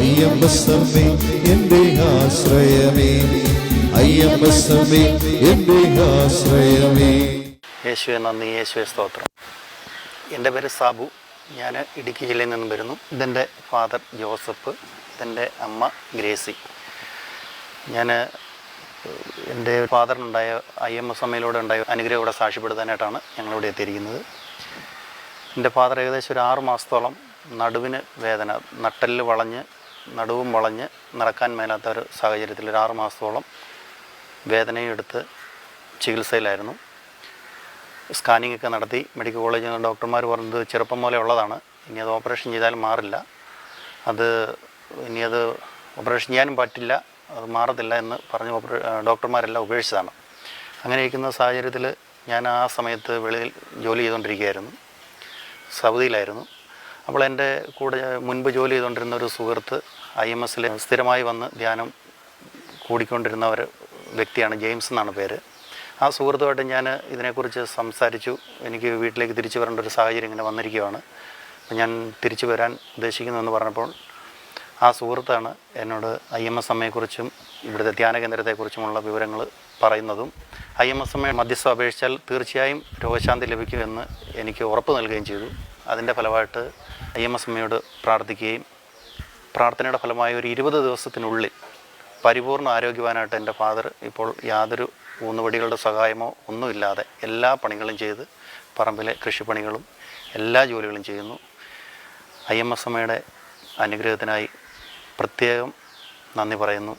അയ്യപ്പസമ്മേ എന്റെ ആശ്രയമേ. അയ്യപ്പസമ്മേ എന്റെ ആശ്രയമേ. യേശുവെ നന്ദി. യേശുവെ സ്തോത്രം. എന്റെ പേര് സാബു. ഞാൻ ഇടുക്കി ജില്ലയിൽ നിന്നും വരുന്നു. ഇതെന്റെ ഫാദർ ജോസഫ് ഇതെന്റെ അമ്മ ഗ്രേസി. ഞാൻ എന്റെ ഫാദറിനുണ്ടായ ഐ എം എസ് എമ്മയിലൂടെ ഉണ്ടായ അനുഗ്രഹം ഇവിടെ സാക്ഷ്യപ്പെടുത്താനായിട്ടാണ് ഞങ്ങളിവിടെ എത്തിയിരിക്കുന്നത്. എന്റെ ഫാദർ ഏകദേശം ഒരു ആറ് മാസത്തോളം നടുവിന് വേദന നട്ടലിൽ വളഞ്ഞ് നടുവും വളഞ്ഞ് നടക്കാൻ മേലാത്ത ഒരു സാഹചര്യത്തിൽ ഒരു ആറ് മാസത്തോളം വേദനയും എടുത്ത് ചികിത്സയിലായിരുന്നു. സ്കാനിംഗ് ഒക്കെ നടത്തി മെഡിക്കൽ കോളേജ് ഡോക്ടർമാർ പറഞ്ഞത് ചെറുപ്പം പോലെ ഉള്ളതാണ്. ഇനി അത് ഓപ്പറേഷൻ ചെയ്താൽ മാറില്ല. അത് ഇനി അത് ഓപ്പറേഷൻ ചെയ്യാനും പറ്റില്ല. അത് മാറത്തില്ല എന്ന് പറഞ്ഞ് ഡോക്ടർമാരെല്ലാം ഉപേക്ഷിച്ചതാണ്. അങ്ങനെ ഇരിക്കുന്ന സാഹചര്യത്തിൽ ഞാൻ ആ സമയത്ത് വെളിയിൽ ജോലി ചെയ്തുകൊണ്ടിരിക്കുകയായിരുന്നു. സൗദിയിലായിരുന്നു. അപ്പോൾ എന്റെ കൂടെ മുൻപ് ജോലി ചെയ്തുകൊണ്ടിരുന്ന ഒരു സുഹൃത്ത് ഐ എം എസിൽ സ്ഥിരമായി വന്ന് ധ്യാനം കൂടിക്കൊണ്ടിരുന്ന ഒരു വ്യക്തിയാണ് ജെയിംസ് എന്നാണ് പേര്. ആ സുഹൃത്തുമായിട്ട് ഞാൻ ഇതിനെക്കുറിച്ച് സംസാരിച്ചു. എനിക്ക് വീട്ടിലേക്ക് തിരിച്ചു വരേണ്ട ഒരു സാഹചര്യം ഇങ്ങനെ വന്നിരിക്കുകയാണ്. അപ്പം ഞാൻ തിരിച്ചു വരാൻ ഉദ്ദേശിക്കുന്നുവെന്ന് പറഞ്ഞപ്പോൾ ആ സുഹൃത്താണ് എന്നോട് ഐ എം എസ് എമ്മയെക്കുറിച്ചും ഇവിടുത്തെ ധ്യാന കേന്ദ്രത്തെക്കുറിച്ചുമുള്ള വിവരങ്ങൾ പറയുന്നതും ഐ എം എസ് അമ്മയെ മധ്യസ്ഥ അപേക്ഷിച്ചാൽ തീർച്ചയായും രോഗശാന്തി ലഭിക്കുമെന്ന് എനിക്ക് ഉറപ്പ് നൽകുകയും ചെയ്തു. അതിന്റെ ഫലമായിട്ട് ഐ എം എസ് എമ്മയോട് പ്രാർത്ഥിക്കുകയും പ്രാർത്ഥനയുടെ ഫലമായി ഒരു ഇരുപത് ദിവസത്തിനുള്ളിൽ പരിപൂർണ ആരോഗ്യവാനായിട്ട് എന്റെ ഫാദർ ഇപ്പോൾ യാതൊരു ഊന്നുവടികളുടെ സഹായമോ ഒന്നുമില്ലാതെ എല്ലാ പണികളും ചെയ്ത് പറമ്പിലെ കൃഷിപ്പണികളും എല്ലാ ജോലികളും ചെയ്യുന്നു. ഐ എം എസ് എമ്മയുടെ അനുഗ്രഹത്തിനായി പ്രത്യേകം നന്ദി പറയുന്നു.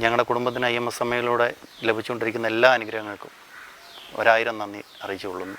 ഞങ്ങളുടെ കുടുംബത്തിന് ഐ എം എസ് എമ്മയിലൂടെ ലഭിച്ചുകൊണ്ടിരിക്കുന്ന എല്ലാ അനുഗ്രഹങ്ങൾക്കും ഒരായിരം നന്ദി അറിയിച്ചു അറിയിച്ചുകൊള്ളുന്നു.